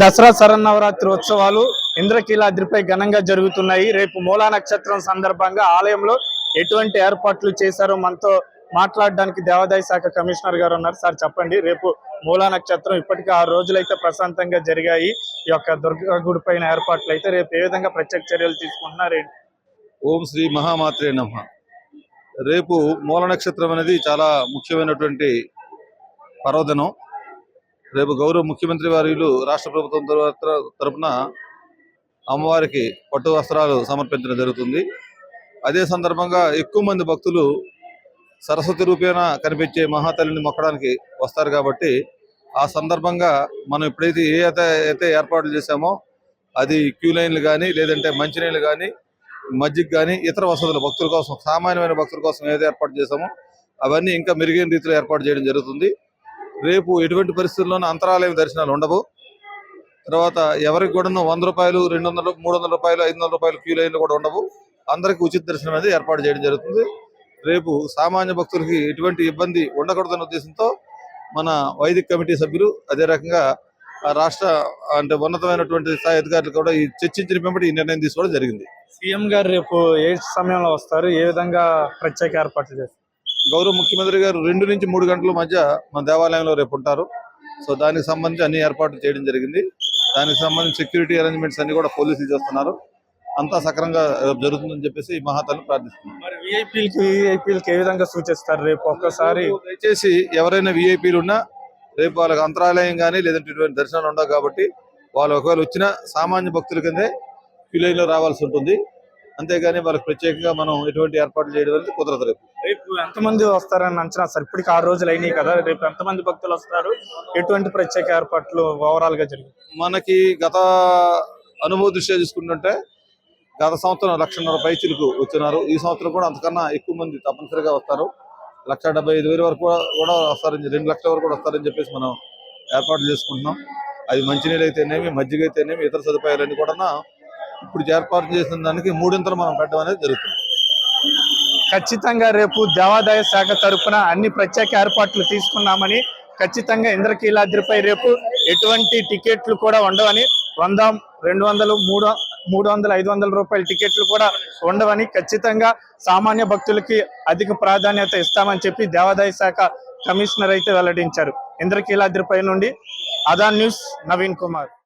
దసరా శరన్నవరాత్రి ఉత్సవాలు ఇంద్రకీలాద్రిపై ఘనంగా జరుగుతున్నాయి. రేపు మూలా నక్షత్రం సందర్భంగా ఆలయంలో ఎటువంటి ఏర్పాట్లు చేశారో మనతో మాట్లాడడానికి దేవాదాయ శాఖ కమిషనర్ గారు ఉన్నారు. సార్ చెప్పండి. రేపు మూలా నక్షత్రం ఇప్పటికే ఆరు రోజులైతే ప్రశాంతంగా జరిగాయి. ఈ యొక్క దుర్గా గుడి పైన ఏర్పాట్లు అయితే రేపు ఏ విధంగా ప్రత్యేక చర్యలు తీసుకుంటున్నారు ఓం శ్రీ మహామాత్రే నమ. రేపు మూల నక్షత్రం అనేది చాలా ముఖ్యమైనటువంటి పర్వదినం. రేపు గౌరవ ముఖ్యమంత్రి వారిలు రాష్ట్ర ప్రభుత్వం తరఫున తరపున అమ్మవారికి పట్టు వస్త్రాలు సమర్పించడం జరుగుతుంది. అదే సందర్భంగా ఎక్కువ మంది భక్తులు సరస్వతి రూపేణ కనిపించే మహాతల్లిని మొక్కడానికి వస్తారు కాబట్టి ఆ సందర్భంగా మనం ఎప్పుడైతే ఏ అయితే అయితే ఏర్పాట్లు చేశామో అది క్యూ లైన్లు కానీ లేదంటే మంచినీళ్ళు కానీ మజ్జిగ కానీ ఇతర వసతులు భక్తుల కోసం సామాన్యమైన భక్తుల కోసం ఏదైతే ఏర్పాటు చేశామో అవన్నీ ఇంకా మెరుగైన రీతిలో ఏర్పాటు చేయడం జరుగుతుంది. రేపు ఎటువంటి పరిస్థితుల్లోనూ అంతరాలయం దర్శనాలు ఉండవు. తర్వాత ఎవరికి కూడా వంద రూపాయలు రెండు వందలు మూడు వందల రూపాయలు ఐదు వందల రూపాయలు క్యూ లైన్లు కూడా ఉండవు. అందరికీ ఉచిత దర్శనం అనేది ఏర్పాటు చేయడం జరుగుతుంది. రేపు సామాన్య భక్తులకి ఎటువంటి ఇబ్బంది ఉండకూడదన్న ఉద్దేశంతో మన వైదిక కమిటీ సభ్యులు అదే రకంగా రాష్ట్ర అంటే ఉన్నతమైనటువంటి స్థాయి అధికారులు కూడా ఈ చర్చించిన వెంబడి ఈ నిర్ణయం తీసుకోవడం జరిగింది. సీఎం గారు రేపు ఏ సమయంలో వస్తారు? ఏ విధంగా ప్రత్యేక ఏర్పాట్లు చేస్తారు? గౌరవ ముఖ్యమంత్రి గారు రెండు నుంచి మూడు గంటల మధ్య మన దేవాలయంలో రేపు ఉంటారు. సో దానికి సంబంధించి అన్ని ఏర్పాట్లు చేయడం జరిగింది. దానికి సంబంధించి సెక్యూరిటీ అరేంజ్మెంట్స్ అన్ని కూడా పోలీసులు చేస్తున్నారు. అంతా సక్రంగా జరుగుతుందని చెప్పేసి ఈ మహాతల్ని ప్రార్థిస్తున్నాం మరి విఐపీలకి విఐపీలకి ఏ విధంగా సూచిస్తారు రేపు ఒక్కసారి? దయచేసి ఎవరైనా విఐపీలు ఉన్నా రేపు వాళ్ళకి అంతరాలయం కానీ లేదంటే ఇటువంటి దర్శనాలు ఉండవు కాబట్టి వాళ్ళు ఒకవేళ వచ్చినా సామాన్య భక్తుల కిందే క్యూ లైన్లో రావాల్సి ఉంటుంది. అంతేగాని వాళ్ళకి ప్రత్యేకంగా మనం ఎటువంటి ఏర్పాట్లు చేయడం అనేది కుదరదు రేపు. రేపు ఎంతమంది వస్తారని అంచనా సార్ ఇప్పటికి ఆరు రోజులు అయినాయి కదా రేపు ఎంతమంది భక్తులు వస్తారు? ఎటువంటి ప్రత్యేక ఏర్పాట్లు ఓవరాల్గా జరిగాయి? మనకి గత అనుభవ దృష్ట్యా చూసుకుంటుంటే గత సంవత్సరం లక్షన్నర పైచిలకు వచ్చినారు. ఈ సంవత్సరం కూడా అంతకన్నా ఎక్కువ మంది తప్పనిసరిగా వస్తారు. లక్ష డెబ్బై ఐదు వేల వరకు కూడా- కూడా వస్తారని రెండు లక్షల వరకు కూడా వస్తారని చెప్పేసి మనం ఏర్పాట్లు చేసుకుంటున్నాం. అది మంచినీళ్ళు అయితేనేమి మజ్జిగ అయితేనేమి ఇతర సదుపాయాలన్నీ కూడా ఇప్పుడు ఏర్పాటు చేసిన దానికి మూడింతలు మనం పెట్టడం అనేది జరుగుతుంది. ఖచ్చితంగా రేపు దేవాదాయ శాఖ తరఫున అన్ని ప్రత్యేక ఏర్పాట్లు తీసుకున్నామని ఖచ్చితంగా ఇంద్రకీలాద్రిపై రేపు ఎటువంటి టికెట్లు కూడా ఉండవని వంద రెండు వందలు మూడు మూడు వందల ఐదు వందల రూపాయల టికెట్లు కూడా ఉండవని ఖచ్చితంగా సామాన్య భక్తులకి అధిక ప్రాధాన్యత ఇస్తామని చెప్పి దేవాదాయ శాఖ కమిషనర్ అయితే వెల్లడించారు. ఇంద్రకీలాద్రిపై నుండి అదా న్యూస్ నవీన్ కుమార్.